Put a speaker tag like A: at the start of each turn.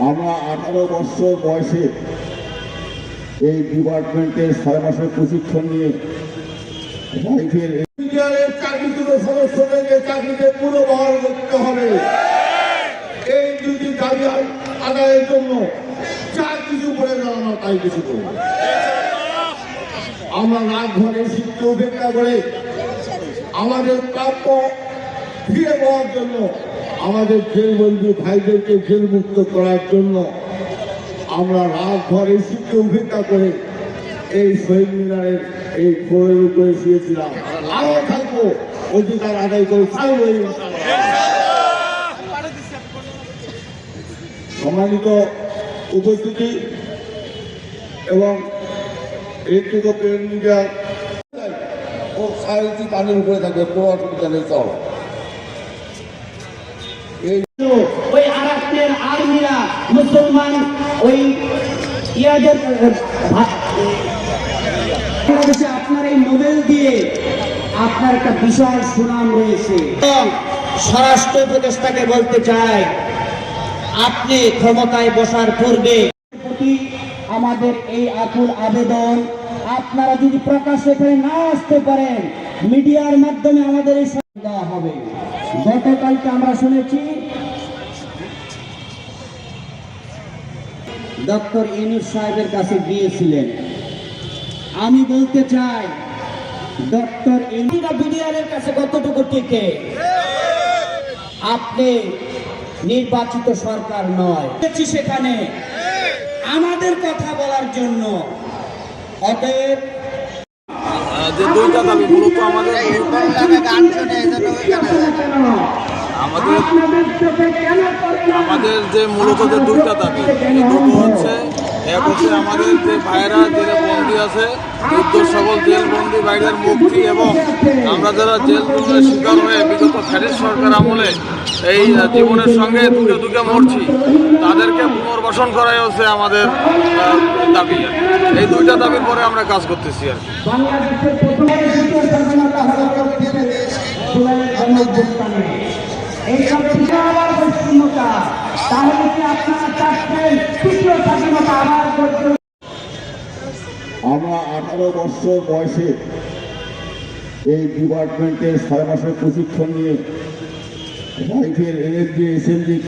A: আমরা আঠারো বছর বয়সে এই ডিপার্টমেন্টের ছয় মাসের প্রশিক্ষণ নিয়ে পুনর্বহাল করতে হবে। এই দুটি জন্য কিছু তাই কিছু আমরা আমাদের প্রাপ্য ফিরে পাওয়ার জন্য আমাদের জেলবন্দি ভাইদেরকে জেলমুক্ত করার জন্য আমরা রাত ঘরে শিক্ষা উপেক্ষা করে এই শহীদ মিনারের এই ফোরের উপরে শুয়েছিলাম আরও থাকব, অধিকার আদায় করে ছাড়বো সম্মানিত উপস্থিতি এবং একটুকু প্রেম মিডিয়া ও সাহিত্যিক তাদের উপরে থাকবে। কোনো অসুবিধা নেই চল এই
B: ওই আরাকের আর্মিরা মুসলমান ওই ইয়াদের বাংলাদেশে আপনার এই নোবেল দিয়ে আপনার একটা বিশাল সুনাম রয়েছে। স্বরাষ্ট্র উপদেষ্টাকে বলতে চাই আপনি ক্ষমতায় বসার পূর্বে প্রতি আমাদের এই আকুল আবেদন আপনারা যদি প্রকাশ্যে এখানে না আসতে পারেন মিডিয়ার মাধ্যমে আমাদের এই দেওয়া হবে। গতকালকে আমরা শুনেছি ডক্টর ইনুস সাহেবের কাছে গিয়েছিলেন। আমি বলতে চাই ডক্টর ইনুরা বিডিআরের কাছে কতটুকু টিকে? আপনি নির্বাচিত সরকার নয়। সেখানে। আমাদের কথা বলার জন্য অতএব
C: যে দুইটা দাবি মূলত আমাদের আমাদের আমাদের যে মূলত যে দুইটা দাবি এই দুটো হচ্ছে এক হচ্ছে আমাদের যে ভাইরা জেলে বন্দি আছে যুদ্ধ সকল জেল বন্দি ভাইদের মুক্তি এবং আমরা যারা জেল জুলুমের শিকার হয়ে বিগত ফ্যারিস সরকার আমলে এই জীবনের সঙ্গে দুটো দুটো মরছি তাদেরকে পুনর্বাসন করাই হচ্ছে আমাদের দাবি দুইটা দাবির পরে আমরা কাজ করতেছি আর
A: আমরা আঠারো বছর বয়সে এই ডিপার্টমেন্টের ছয় মাসের প্রশিক্ষণ নিয়ে রাইফেল এলএসডি এসএলজি